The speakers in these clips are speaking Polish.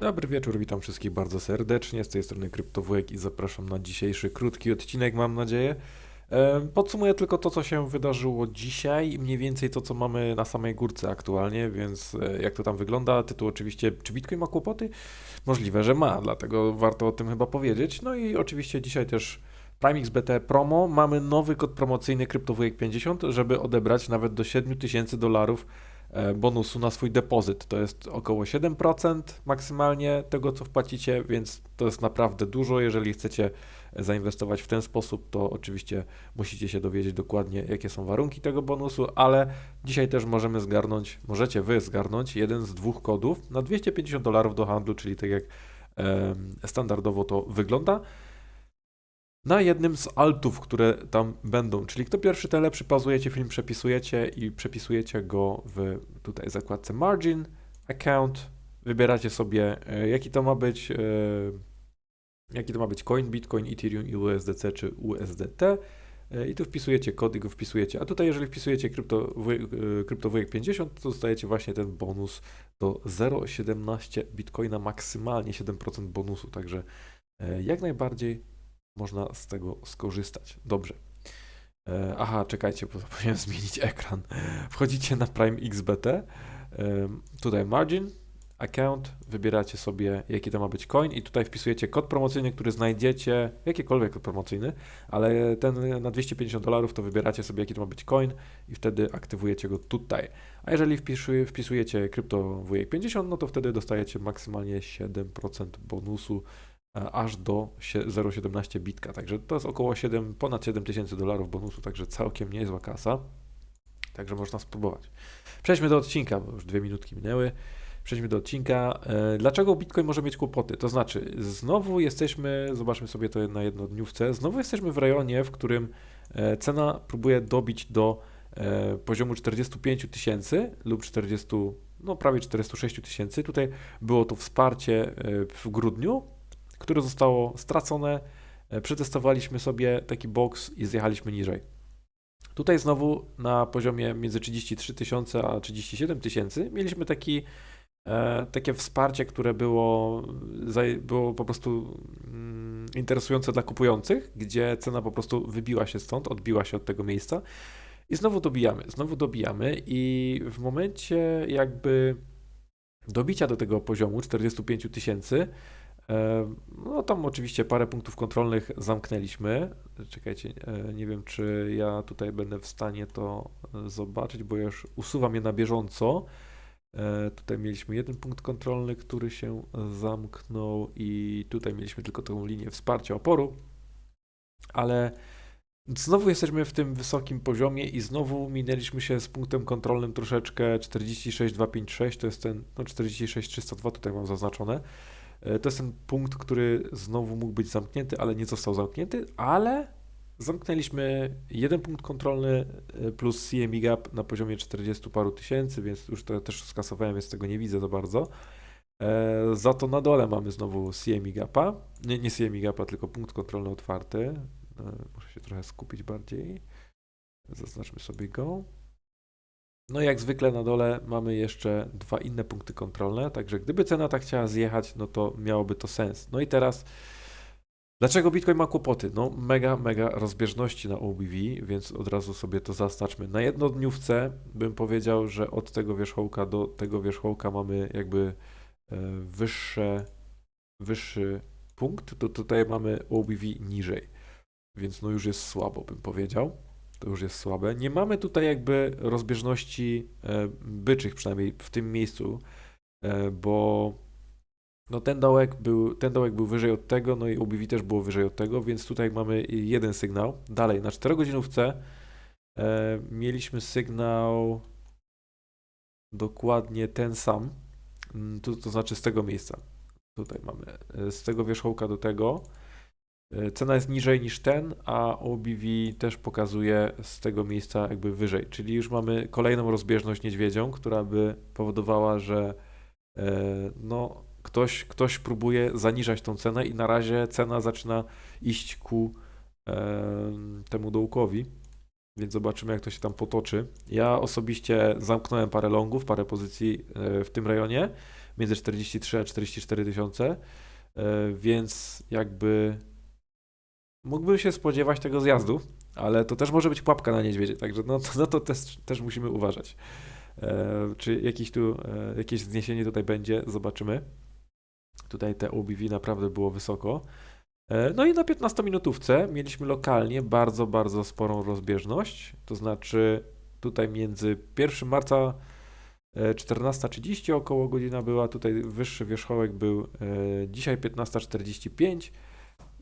Dobry wieczór, witam wszystkich bardzo serdecznie. Z tej strony Kryptowujek i zapraszam na dzisiejszy krótki odcinek, mam nadzieję. Podsumuję tylko to, co się wydarzyło dzisiaj i mniej więcej to, co mamy na samej górce aktualnie, więc e, jak to tam wygląda. Tytuł oczywiście, czy Bitcoin ma kłopoty? Możliwe, że ma, dlatego warto o tym chyba powiedzieć. No i oczywiście dzisiaj też PrimeXBT promo. Mamy nowy kod promocyjny Kryptowujek50, żeby odebrać nawet do 7000 dolarów bonusu na swój depozyt. To jest około 7% maksymalnie tego, co wpłacicie, więc to jest naprawdę dużo. Jeżeli chcecie zainwestować w ten sposób, to oczywiście musicie się dowiedzieć dokładnie, jakie są warunki tego bonusu, ale dzisiaj też możemy zgarnąć, możecie wy zgarnąć jeden z dwóch kodów na 250 dolarów do handlu, czyli tak jak standardowo to wygląda na jednym z altów, które tam będą. Czyli kto pierwszy, ten lepszy, pauzujecie film, przepisujecie i przepisujecie go w tutaj zakładce margin, account, wybieracie sobie e, jaki to ma być, e, jaki to ma być coin, bitcoin, ethereum, i USDC czy USDT e, i tu wpisujecie kod i go wpisujecie. A tutaj jeżeli wpisujecie kryptowujek, e, kryptowujek 50, to dostajecie właśnie ten bonus do 0,17 bitcoina, maksymalnie 7% bonusu, także jak najbardziej można z tego skorzystać. Dobrze. E, Aha, czekajcie, bo powinienem zmienić ekran. Wchodzicie na Prime XBT, em, tutaj margin, account, wybieracie sobie jaki to ma być coin i tutaj wpisujecie kod promocyjny, który znajdziecie, jakikolwiek kod promocyjny, ale ten na 250 dolarów to wybieracie sobie jaki to ma być coin i wtedy aktywujecie go tutaj. A jeżeli wpisuje, wpisujecie kryptowujek 50, no to wtedy dostajecie maksymalnie 7% bonusu e, aż do sie- 0,17 bitka, także to jest około 7, ponad 7 tysięcy dolarów bonusu, także całkiem niezła kasa, także można spróbować. Przejdźmy do odcinka, bo już dwie minutki minęły. Przejdźmy do odcinka. E, Dlaczego Bitcoin może mieć kłopoty? To znaczy, znowu jesteśmy, zobaczmy sobie to na jednodniówce, znowu jesteśmy w rejonie, w którym e, cena próbuje dobić do e, poziomu 45 tysięcy lub 40, no prawie 46 tysięcy. Tutaj było to wsparcie e, w grudniu, które zostało stracone. E, Przetestowaliśmy sobie taki box i zjechaliśmy niżej. Tutaj znowu na poziomie między 33 tysiące a 37 tysięcy mieliśmy taki, e, takie wsparcie, które było, było po prostu mm, interesujące dla kupujących, gdzie cena po prostu wybiła się stąd, odbiła się od tego miejsca i znowu dobijamy, znowu dobijamy i w momencie jakby dobicia do tego poziomu 45 tysięcy, no tam oczywiście parę punktów kontrolnych zamknęliśmy. Czekajcie, e, nie wiem czy ja tutaj będę w stanie to e, zobaczyć, bo już usuwam je na bieżąco. E, Tutaj mieliśmy jeden punkt kontrolny, który się zamknął i tutaj mieliśmy tylko tą linię wsparcia oporu, ale znowu jesteśmy w tym wysokim poziomie i znowu minęliśmy się z punktem kontrolnym troszeczkę 46256, to jest ten, no 46302 tutaj mam zaznaczone. E, To jest ten punkt, który znowu mógł być zamknięty, ale nie został zamknięty, ale zamknęliśmy jeden punkt kontrolny e, plus CME gap na poziomie 40 paru tysięcy, więc już to też skasowałem, więc tego nie widzę za bardzo. E, Za to na dole mamy znowu CME gapa, nie, nie CME gapa, tylko punkt kontrolny otwarty. Muszę się trochę skupić bardziej. Zaznaczmy sobie go. No jak zwykle na dole mamy jeszcze dwa inne punkty kontrolne, także gdyby cena tak chciała zjechać, no to miałoby to sens. No i teraz, dlaczego Bitcoin ma kłopoty? No mega, mega rozbieżności na OBV, więc od razu sobie to zaznaczmy. Na jednodniówce bym powiedział, że od tego wierzchołka do tego wierzchołka mamy jakby e, wyższe, wyższy punkt, to tutaj mamy OBV niżej, więc no już jest słabo bym powiedział to już jest słabe. Nie mamy tutaj jakby rozbieżności e, byczych, przynajmniej w tym miejscu, e, bo no ten dołek był, ten dołek był wyżej od tego, no i OBV też było wyżej od tego, więc tutaj mamy jeden sygnał. Dalej, na 4 godzinówce e, mieliśmy sygnał dokładnie ten sam, Mm, to, to znaczy z tego miejsca. Tutaj mamy z tego wierzchołka do tego. E, Cena jest niżej niż ten, a OBV też pokazuje z tego miejsca jakby wyżej, czyli już mamy kolejną rozbieżność niedźwiedzią, która by powodowała, że e, no, ktoś, ktoś próbuje zaniżać tą cenę i na razie cena zaczyna iść ku e, temu dołkowi, więc zobaczymy jak to się tam potoczy. Ja osobiście zamknąłem parę longów, parę pozycji w tym rejonie, między 43 a 44 tysiące, więc jakby mógłbym się spodziewać tego zjazdu, ale to też może być pułapka na niedźwiedzie, także no, to, no to też, też musimy uważać. E, czy jakiś tu, e, jakieś zniesienie tutaj będzie, zobaczymy. Tutaj te OBV naprawdę było wysoko. E, No i na 15-minutówce mieliśmy lokalnie bardzo, bardzo sporą rozbieżność. To znaczy tutaj między 1 marca e, 14.30 około godzina była, tutaj wyższy wierzchołek był e, dzisiaj 15.45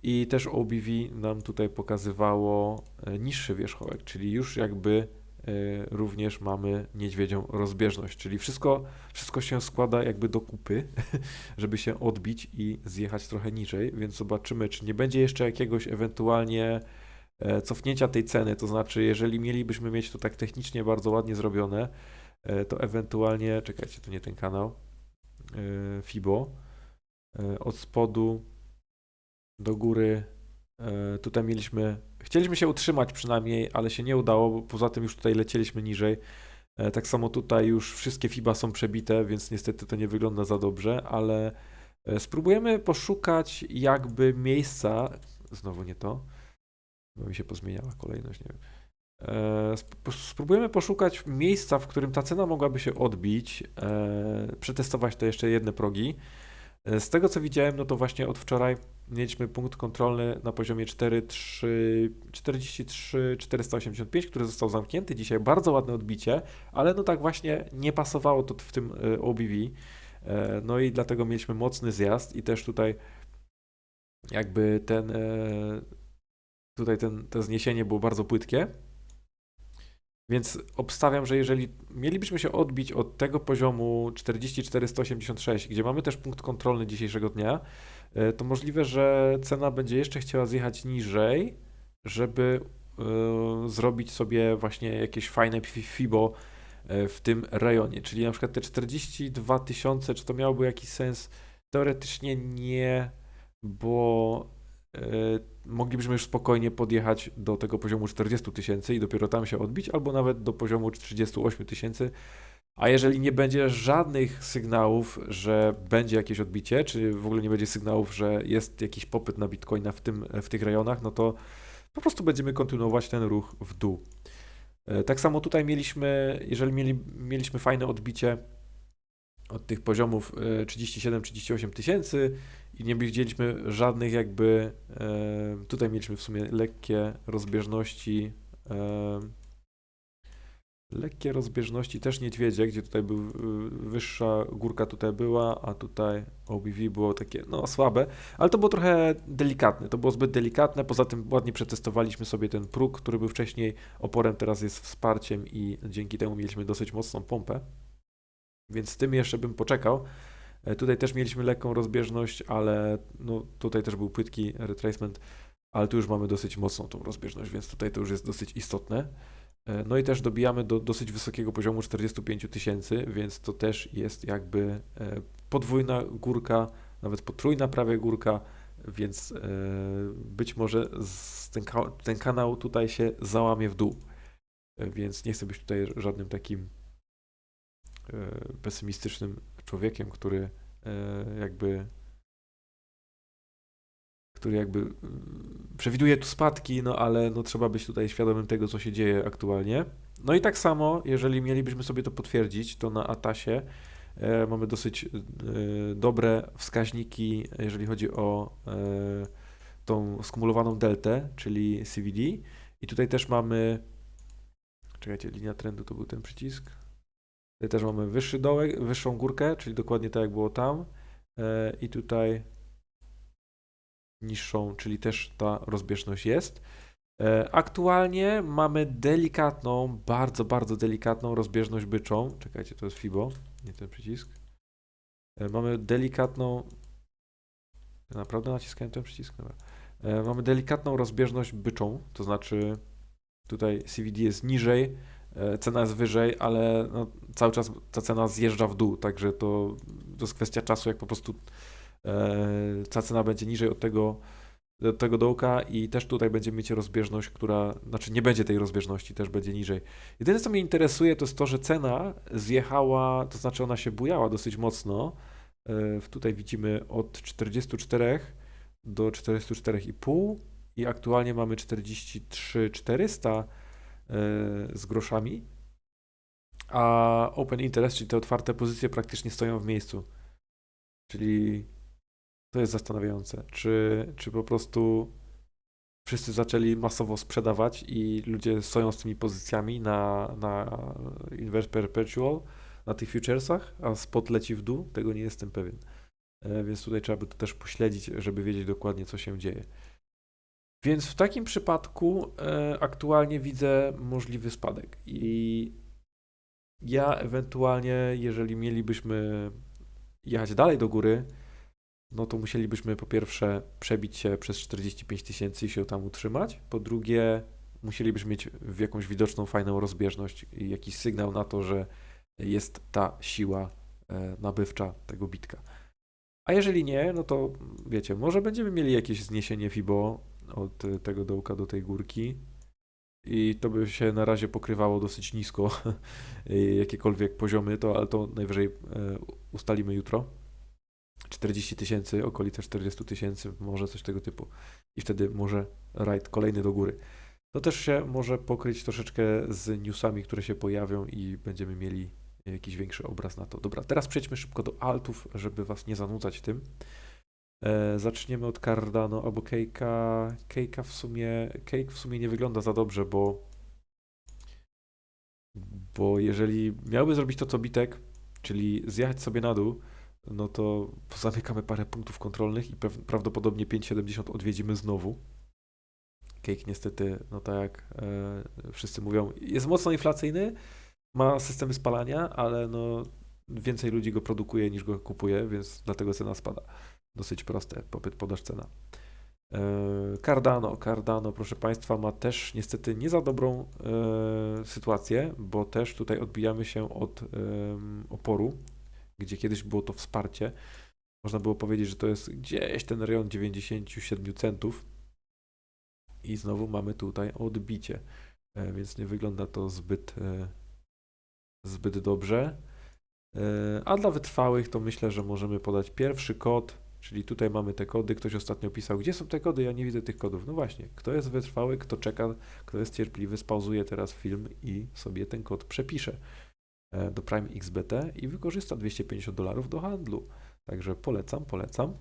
i też OBV nam tutaj pokazywało e, niższy wierzchołek, czyli już jakby e, również mamy niedźwiedzią rozbieżność, czyli wszystko, wszystko się składa jakby do kupy, żeby się odbić i zjechać trochę niżej, więc zobaczymy, czy nie będzie jeszcze jakiegoś ewentualnie e, cofnięcia tej ceny, to znaczy jeżeli mielibyśmy mieć to tak technicznie bardzo ładnie zrobione, to ewentualnie, czekajcie, to nie ten kanał, FIBO, od spodu do góry, e, tutaj mieliśmy, chcieliśmy się utrzymać przynajmniej, ale się nie udało, bo poza tym już tutaj lecieliśmy niżej. E, Tak samo tutaj już wszystkie FIBA są przebite, więc niestety to nie wygląda za dobrze, ale e, spróbujemy poszukać jakby miejsca, znowu nie to, bo mi się pozmieniała kolejność, nie wiem. Spróbujemy poszukać miejsca, w którym ta cena mogłaby się odbić, przetestować te jeszcze jedne progi. E, Z tego co widziałem, no to właśnie od wczoraj mieliśmy punkt kontrolny na poziomie 4,3 43 485, który został zamknięty. Dzisiaj bardzo ładne odbicie, ale no tak właśnie nie pasowało to w tym e, OBV. E, No i dlatego mieliśmy mocny zjazd i też tutaj jakby ten tutaj ten, to zniesienie było bardzo płytkie. Więc obstawiam, że jeżeli mielibyśmy się odbić od tego poziomu 44,186, gdzie mamy też punkt kontrolny dzisiejszego dnia, e, to możliwe, że cena będzie jeszcze chciała zjechać niżej, żeby e, zrobić sobie właśnie jakieś fajne fi- FIBO e, w tym rejonie. Czyli na przykład te 42 tysiące, czy to miałoby jakiś sens? Teoretycznie nie, bo moglibyśmy już spokojnie podjechać do tego poziomu 40 tysięcy i dopiero tam się odbić, albo nawet do poziomu 38 tysięcy. A jeżeli nie będzie żadnych sygnałów, że będzie jakieś odbicie, czy w ogóle nie będzie sygnałów, że jest jakiś popyt na bitcoina w, tym, w tych rejonach, no to po prostu będziemy kontynuować ten ruch w dół. E, Tak samo tutaj mieliśmy, jeżeli mieli, mieliśmy fajne odbicie od tych poziomów e, 37-38 tysięcy i nie widzieliśmy żadnych jakby, tutaj mieliśmy w sumie lekkie rozbieżności, lekkie rozbieżności też niedźwiedzie, gdzie tutaj był wyższa górka tutaj była, a tutaj OBV było takie no słabe, ale to było trochę delikatne, to było zbyt delikatne, poza tym ładnie przetestowaliśmy sobie ten próg, który był wcześniej oporem, teraz jest wsparciem i dzięki temu mieliśmy dosyć mocną pompę, więc z tym jeszcze bym poczekał. E, Tutaj też mieliśmy lekką rozbieżność, ale no, tutaj też był płytki retracement, ale tu już mamy dosyć mocną tą rozbieżność, więc tutaj to już jest dosyć istotne. E, No i też dobijamy do dosyć wysokiego poziomu 45 tysięcy, więc to też jest jakby e, podwójna górka, nawet potrójna prawie górka, więc być może ten, ten kanał tutaj się załamie w dół. Więc nie chcę być tutaj żadnym takim pesymistycznym człowiekiem, który e, jakby który jakby mm, przewiduje tu spadki, no ale no trzeba być tutaj świadomym tego, co się dzieje aktualnie. No i tak samo, jeżeli mielibyśmy sobie to potwierdzić, to na Atasie e, mamy dosyć e, dobre wskaźniki, jeżeli chodzi o e, tą skumulowaną deltę, czyli CVD. I tutaj też mamy, czekajcie, linia trendu to był ten przycisk. Tutaj też mamy wyższy dołek, wyższą górkę, czyli dokładnie tak jak było tam. E, I tutaj niższą, czyli też ta rozbieżność jest. E, Aktualnie mamy delikatną, bardzo, bardzo delikatną rozbieżność byczą. Czekajcie, to jest FIBO, nie ten przycisk. E, Mamy delikatną. Naprawdę naciskałem ten przycisk? Dobra. Mamy delikatną rozbieżność byczą, to znaczy tutaj CVD jest niżej, cena jest wyżej, ale no, cały czas ta cena zjeżdża w dół, także to, to jest kwestia czasu, jak po prostu e, ta cena będzie niżej od tego do tego dołka i też tutaj będziemy mieć rozbieżność, która, znaczy nie będzie tej rozbieżności, też będzie niżej. Jedyne co mnie interesuje to jest to, że cena zjechała, to znaczy ona się bujała dosyć mocno. E, Tutaj widzimy od 44 do 44,5 i aktualnie mamy 43 400 e, z groszami, a open interest, czyli te otwarte pozycje praktycznie stoją w miejscu. Czyli to jest zastanawiające, czy, czy po prostu wszyscy zaczęli masowo sprzedawać i ludzie stoją z tymi pozycjami na, na Inverse Perpetual, na tych futuresach, a spot leci w dół, tego nie jestem pewien. E, Więc tutaj trzeba by to też pośledzić, żeby wiedzieć dokładnie, co się dzieje. Więc w takim przypadku e, aktualnie widzę możliwy spadek. I ja ewentualnie, jeżeli mielibyśmy jechać dalej do góry, no to musielibyśmy po pierwsze przebić się przez 45 tysięcy i się tam utrzymać. Po drugie, musielibyśmy mieć w jakąś widoczną, fajną rozbieżność i jakiś sygnał na to, że jest ta siła e, nabywcza tego bitka. A jeżeli nie, no to wiecie, może będziemy mieli jakieś zniesienie FIBO od tego dołka do tej górki i to by się na razie pokrywało dosyć nisko, jakiekolwiek poziomy, to, ale to najwyżej e, ustalimy jutro. 40 tysięcy, okolice 40 tysięcy, może coś tego typu. I wtedy może rajd kolejny do góry. To też się może pokryć troszeczkę z newsami, które się pojawią i będziemy mieli jakiś większy obraz na to. Dobra, teraz przejdźmy szybko do altów, żeby was nie zanudzać tym. E, zaczniemy od Cardano albo Cake'a. Cake'a w sumie, Cake w sumie nie wygląda za dobrze, bo bo jeżeli miałby zrobić to co Bitek, czyli zjechać sobie na dół, no to zamykamy parę punktów kontrolnych i prawdopodobnie 5,70 odwiedzimy znowu. Cake niestety, no tak jak e, wszyscy mówią, jest mocno inflacyjny, ma systemy spalania, ale no więcej ludzi go produkuje niż go kupuje, więc dlatego cena spada. Dosyć proste, popyt, podaż, cena. E, Cardano, Cardano, proszę Państwa, ma też niestety nie za dobrą e, sytuację, bo też tutaj odbijamy się od em, oporu, gdzie kiedyś było to wsparcie. Można było powiedzieć, że to jest gdzieś ten rejon 97 centów. I znowu mamy tutaj odbicie, e, więc nie wygląda to zbyt, e, zbyt dobrze. E, A dla wytrwałych to myślę, że możemy podać pierwszy kod, czyli tutaj mamy te kody. Ktoś ostatnio pisał, gdzie są te kody? Ja nie widzę tych kodów. No właśnie, kto jest wytrwały, kto czeka, kto jest cierpliwy, spauzuje teraz film i sobie ten kod przepisze e, do Prime XBT i wykorzysta 250 dolarów do handlu. Także polecam, polecam.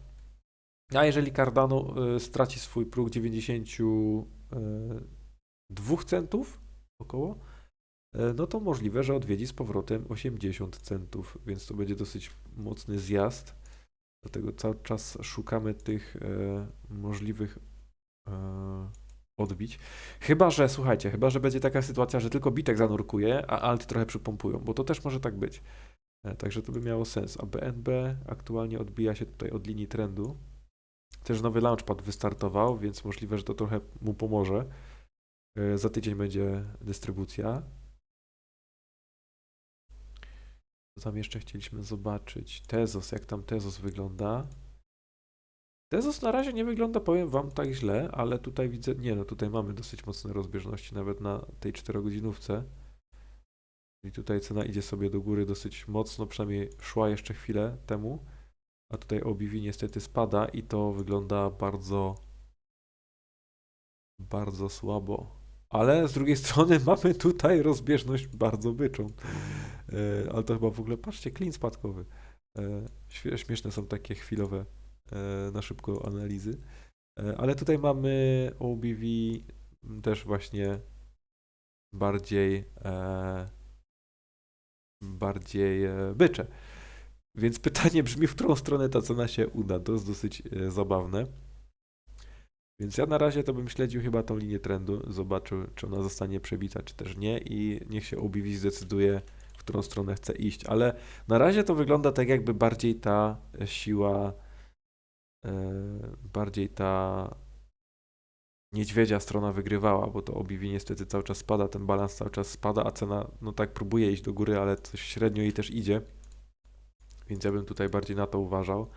A jeżeli Cardano e, straci swój próg 92 centów około, e, no to możliwe, że odwiedzi z powrotem 80 centów, więc to będzie dosyć mocny zjazd. Dlatego cały czas szukamy tych e, możliwych e, odbić. Chyba, że słuchajcie, chyba, że będzie taka sytuacja, że tylko bitek zanurkuje, a alt trochę przypompują, bo to też może tak być. E, Także to by miało sens. A BNB aktualnie odbija się tutaj od linii trendu. Też nowy launchpad wystartował, więc możliwe, że to trochę mu pomoże. Za tydzień będzie dystrybucja. Co tam jeszcze chcieliśmy zobaczyć? Tezos, jak tam Tezos wygląda? Tezos na razie nie wygląda, powiem Wam, tak źle, ale tutaj widzę, nie no, tutaj mamy dosyć mocne rozbieżności nawet na tej 4-godzinówce. I tutaj cena idzie sobie do góry dosyć mocno, przynajmniej szła jeszcze chwilę temu. A tutaj OBV niestety spada i to wygląda bardzo, bardzo słabo. Ale z drugiej strony mamy tutaj rozbieżność bardzo byczą. E, ale to chyba w ogóle, patrzcie, klin spadkowy. E, śmie- Śmieszne są takie chwilowe e, na szybko analizy. Ale tutaj mamy OBV też właśnie bardziej bardziej bycze. Więc pytanie brzmi, w którą stronę ta cena się uda. To jest dosyć zabawne. Więc ja na razie to bym śledził chyba tą linię trendu, zobaczył, czy ona zostanie przebita, czy też nie i niech się OBV zdecyduje, którą stronę chce iść. Ale na razie to wygląda tak, jakby bardziej ta siła, e, bardziej ta niedźwiedzia strona wygrywała, bo to OBV niestety cały czas spada, ten balans cały czas spada, a cena no tak próbuje iść do góry, ale coś średnio jej też idzie. Więc ja bym tutaj bardziej na to uważał.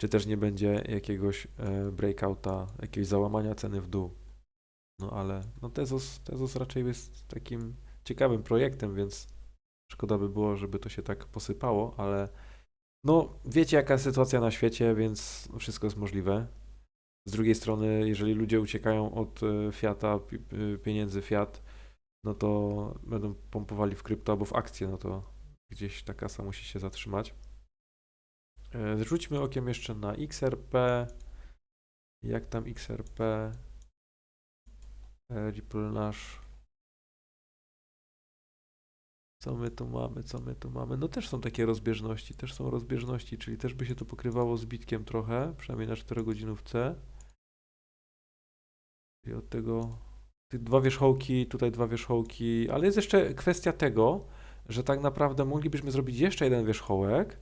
czy też nie będzie jakiegoś e, breakouta, jakiegoś załamania ceny w dół. No ale no Tezos, Tezos raczej jest takim ciekawym projektem, więc szkoda by było, żeby to się tak posypało, ale no wiecie jaka jest sytuacja na świecie, więc wszystko jest możliwe. Z drugiej strony, jeżeli ludzie uciekają od e, Fiata, pi- pieniędzy Fiat, no to będą pompowali w krypto albo w akcje, no to gdzieś ta kasa musi się zatrzymać. E, Rzućmy okiem jeszcze na XRP. Jak tam XRP? E, Ripple nasz. Co my tu mamy? Co my tu mamy? No też są takie rozbieżności, też są rozbieżności, czyli też by się to pokrywało z bitkiem trochę, przynajmniej na 4 godzinówce. I od tego dwa wierzchołki, tutaj dwa wierzchołki, ale jest jeszcze kwestia tego, że tak naprawdę moglibyśmy zrobić jeszcze jeden wierzchołek,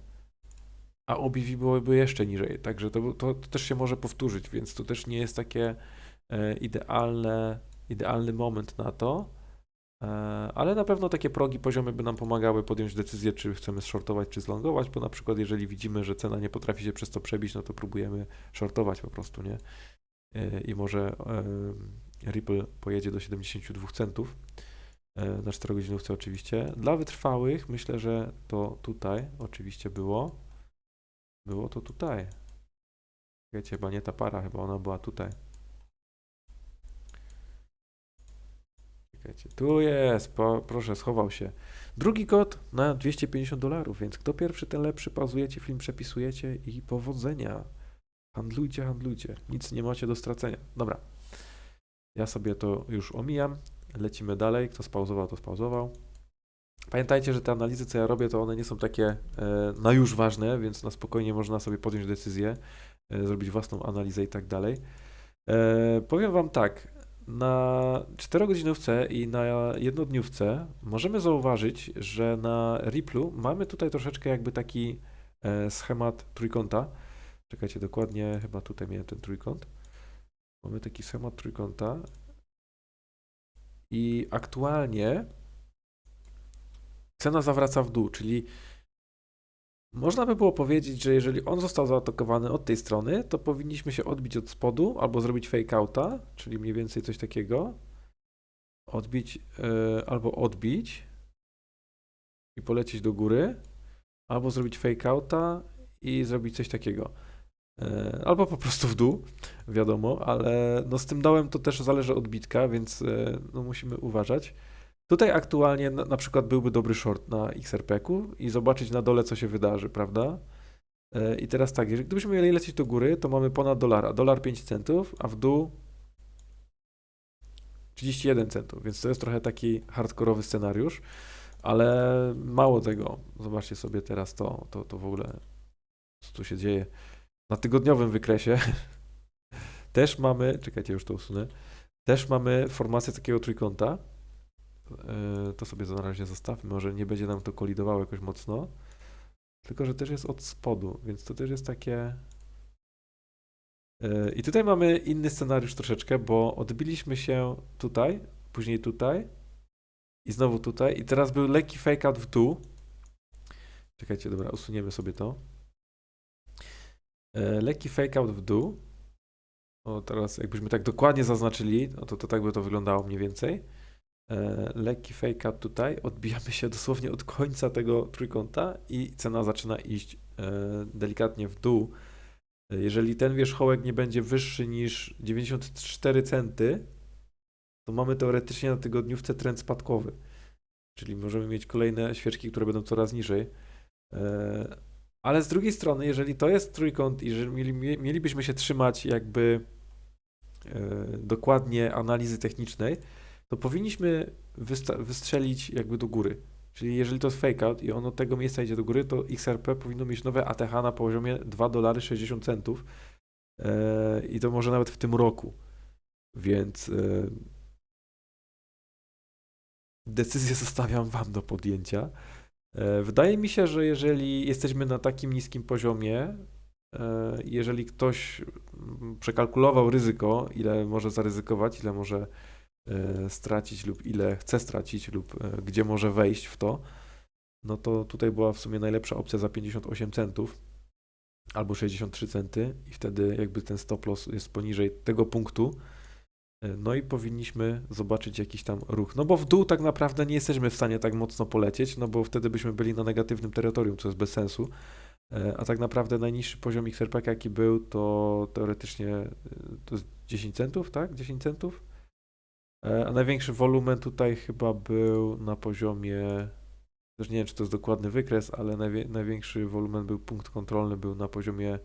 a OBV byłoby jeszcze niżej, także to, to, to też się może powtórzyć, więc to też nie jest takie e, idealne, idealny moment na to, ale na pewno takie progi, poziomy by nam pomagały podjąć decyzję, czy chcemy shortować, czy zlongować, bo na przykład jeżeli widzimy, że cena nie potrafi się przez to przebić, no to próbujemy shortować po prostu, nie? E, I może e, Ripple pojedzie do 72 centów e, na 4 godzinówce oczywiście. Dla wytrwałych myślę, że to tutaj oczywiście było. Było to tutaj. Wiecie, chyba nie ta para, chyba ona była tutaj. Czekajcie, tu jest, po, proszę, schował się. Drugi kod na 250 dolarów, więc kto pierwszy, ten lepszy. Pauzujecie film, przepisujecie i powodzenia. Handlujcie, handlujcie. Nic nie macie do stracenia. Dobra. Ja sobie to już omijam. Lecimy dalej. Kto spauzował, to spauzował. Pamiętajcie, że te analizy, co ja robię, to one nie są takie e, na już ważne, więc na spokojnie można sobie podjąć decyzję, e, zrobić własną analizę i tak dalej. E, powiem Wam tak, na 4-godzinówce i na jednodniówce możemy zauważyć, że na Ripplu mamy tutaj troszeczkę jakby taki e, schemat trójkąta. Czekajcie, dokładnie chyba tutaj miałem ten trójkąt. Mamy taki schemat trójkąta i aktualnie cena zawraca w dół, czyli można by było powiedzieć, że jeżeli on został zaatakowany od tej strony, to powinniśmy się odbić od spodu albo zrobić fake outa, czyli mniej więcej coś takiego. Odbić yy, albo odbić i polecieć do góry, albo zrobić fake outa i zrobić coś takiego. Yy, albo po prostu w dół, wiadomo, ale no z tym dołem to też zależy od bitka, więc yy, no musimy uważać. Tutaj aktualnie na, przykład byłby dobry short na XRP-ku i zobaczyć na dole, co się wydarzy, prawda? E, I teraz tak, jeżeli gdybyśmy mieli lecieć do góry, to mamy ponad dolara, dolar 5 centów, a w dół 31 centów, więc to jest trochę taki hardkorowy scenariusz, ale mało tego, zobaczcie sobie teraz to, to, to w ogóle, co tu się dzieje. Na tygodniowym wykresie też mamy, czekajcie, już to usunę, też mamy formację takiego trójkąta, to sobie na razie zostawmy, może nie będzie nam to kolidowało jakoś mocno. Tylko, że też jest od spodu, więc to też jest takie. Yy, I tutaj mamy inny scenariusz troszeczkę, bo odbiliśmy się tutaj, później tutaj i znowu tutaj. I teraz był lekki fake out w dół. Czekajcie, dobra, usuniemy sobie to. Yy, lekki fake out w dół. O, teraz jakbyśmy tak dokładnie zaznaczyli, no to, to tak by to wyglądało mniej więcej. E, lekki fake out tutaj, odbijamy się dosłownie od końca tego trójkąta i cena zaczyna iść e, delikatnie w dół. E, jeżeli ten wierzchołek nie będzie wyższy niż 94 centy, to mamy teoretycznie na tygodniówce trend spadkowy. Czyli możemy mieć kolejne świeczki, które będą coraz niżej. Ale z drugiej strony, jeżeli to jest trójkąt i mieli, mielibyśmy się trzymać jakby dokładnie analizy technicznej, to powinniśmy wystrzelić jakby do góry. Czyli jeżeli to jest fake out i on od tego miejsca idzie do góry, to XRP powinno mieć nowe ATH na poziomie 2 dolary 60 centów e, i to może nawet w tym roku. Więc e, decyzję zostawiam Wam do podjęcia. E, wydaje mi się, że jeżeli jesteśmy na takim niskim poziomie, jeżeli ktoś przekalkulował ryzyko, ile może zaryzykować, ile może stracić lub ile chce stracić lub e, gdzie może wejść w to, no to tutaj była w sumie najlepsza opcja za 58 centów. albo 63 centy i wtedy jakby ten stop loss jest poniżej tego punktu. E, No i powinniśmy zobaczyć jakiś tam ruch. No bo w dół tak naprawdę nie jesteśmy w stanie tak mocno polecieć, no bo wtedy byśmy byli na negatywnym terytorium, co jest bez sensu. E, A tak naprawdę najniższy poziom XRP, jaki był, to teoretycznie e, to jest 10 centów, tak? 10 centów. E, A największy wolumen tutaj chyba był na poziomie, też nie wiem, czy to jest dokładny wykres, ale najwie, największy wolumen był, punkt kontrolny był na poziomie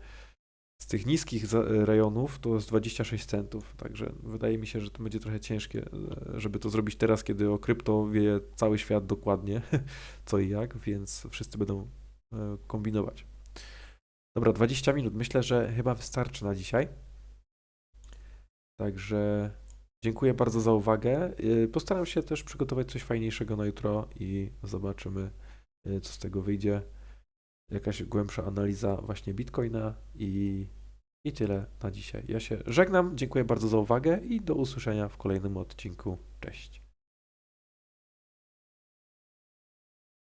z tych niskich za- rejonów to jest 26 centów, także wydaje mi się, że to będzie trochę ciężkie, e, żeby to zrobić teraz, kiedy o krypto wie cały świat dokładnie, co i jak, więc wszyscy będą e, kombinować. Dobra, 20 minut. Myślę, że chyba wystarczy na dzisiaj. Także dziękuję bardzo za uwagę. Y, Postaram się też przygotować coś fajniejszego na jutro i zobaczymy, y, co z tego wyjdzie. Jakaś głębsza analiza właśnie Bitcoina i, i tyle na dzisiaj. Ja się żegnam, dziękuję bardzo za uwagę i do usłyszenia w kolejnym odcinku. Cześć.